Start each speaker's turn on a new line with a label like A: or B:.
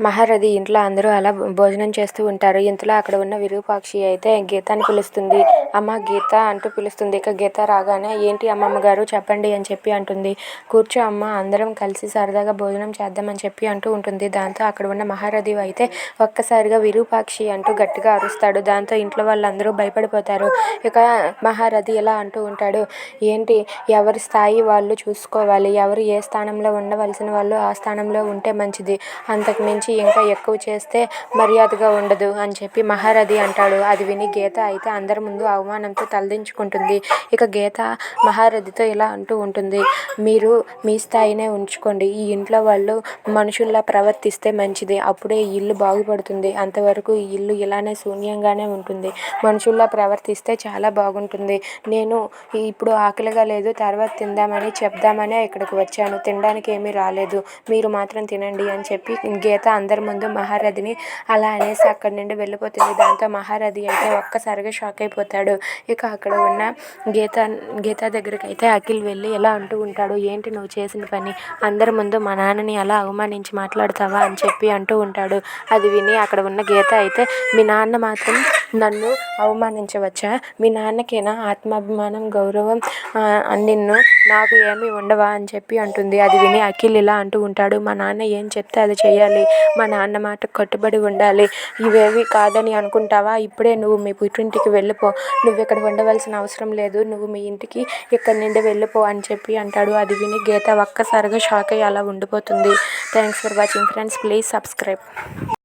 A: మహారథి ఇంట్లో అందరూ అలా భోజనం చేస్తూ ఉంటారు. ఇంతలో అక్కడ ఉన్న విరూపాక్షి అయితే గీతాని పిలుస్తుంది. అమ్మ గీత అంటూ పిలుస్తుంది. ఇక గీత రాగానే ఏంటి అమ్మమ్మ గారు చెప్పండి అని చెప్పి అంటుంది. కూర్చో అమ్మ అందరం కలిసి సరదాగా భోజనం చేద్దామని చెప్పి అంటూ ఉంటుంది. దాంతో అక్కడ ఉన్న మహారథి అయితే ఒక్కసారిగా విరూపాక్షి అంటూ గట్టిగా అరుస్తాడు. దాంతో ఇంట్లో వాళ్ళందరూ భయపడిపోతారు. ఇక మహారథి ఇలా అంటూ ఉంటాడు. ఏంటి ఎవరి స్థాయి వాళ్ళు చూసుకోవాలి. ఎవరు ఏ స్థానంలో ఉండవలసిన వాళ్ళు ఆ స్థానంలో ఉంటే మంచిది. అంతకు మించి ఇంకా ఎక్కువ చేస్తే మర్యాదగా ఉండదు అని చెప్పి మహారథి అంటాడు. అది విని గీత అయితే అందరి ముందు అవమానంతో తలదించుకుంటుంది. ఇక గీత మహారథితో ఇలా అంటూ ఉంటుంది. మీరు మీ స్థాయినే ఉంచుకోండి. ఈ ఇంట్లో వాళ్ళు మనుషుల్లా ప్రవర్తిస్తే మంచిది. అప్పుడే ఈ ఇల్లు బాగుపడుతుంది. అంతవరకు ఈ ఇల్లు ఇలానే శూన్యంగానే ఉంటుంది. మనుషుల్లా ప్రవర్తిస్తే చాలా బాగుంటుంది. నేను ఇప్పుడు ఆకలిగా లేదు. తర్వాత తిందామని చెప్దామనే ఇక్కడికి వచ్చాను. తినడానికి ఏమీ రాలేదు. మీరు మాత్రం తినండి అని చెప్పి గీత అందరి ముందు మహారథిని అలా అనేసి అక్కడి నుండి వెళ్ళిపోతుంది. దాంతో మహారథి అయితే ఒక్కసారిగా షాక్ అయిపోతాడు. ఇక అక్కడ ఉన్న గీత గీత దగ్గరికి అయితే అఖిల్ వెళ్ళి ఎలా అంటూ ఉంటాడు ఏంటి నువ్వు చేసిన పని? అందరి ముందు మా నాన్నని అలా అవమానించి మాట్లాడతావా? అని చెప్పి అంటూ ఉంటాడు. అది విని అక్కడ ఉన్న గీత అయితే మీ నాన్న మాత్రం నన్ను అవమానించవచ్చా? మీ నాన్నకేనా ఆత్మాభిమానం గౌరవం నిన్ను నాకు ఏమీ ఉండవా? అని చెప్పి అంటుంది. అది విని అఖిల్ ఇలా అంటూ ఉంటాడు మా నాన్న ఏం చెప్తే అది చేయాలి మా నాన్న మాటకు కట్టుబడి ఉండాలి. ఇవేవి కాదని అనుకుంటావా? ఇప్పుడే నువ్వు మీ పుట్టింటికి వెళ్ళిపో. నువ్వు ఇక్కడ ఉండవలసిన అవసరం లేదు. నువ్వు మీ ఇంటికి ఇక్కడి నుండి వెళ్ళిపో అని చెప్పి అంటాడు. అది విని గీత ఒక్కసారిగా షాక్ అయ్యి అలా ఉండిపోతుంది. Thanks for watching friends. Please subscribe.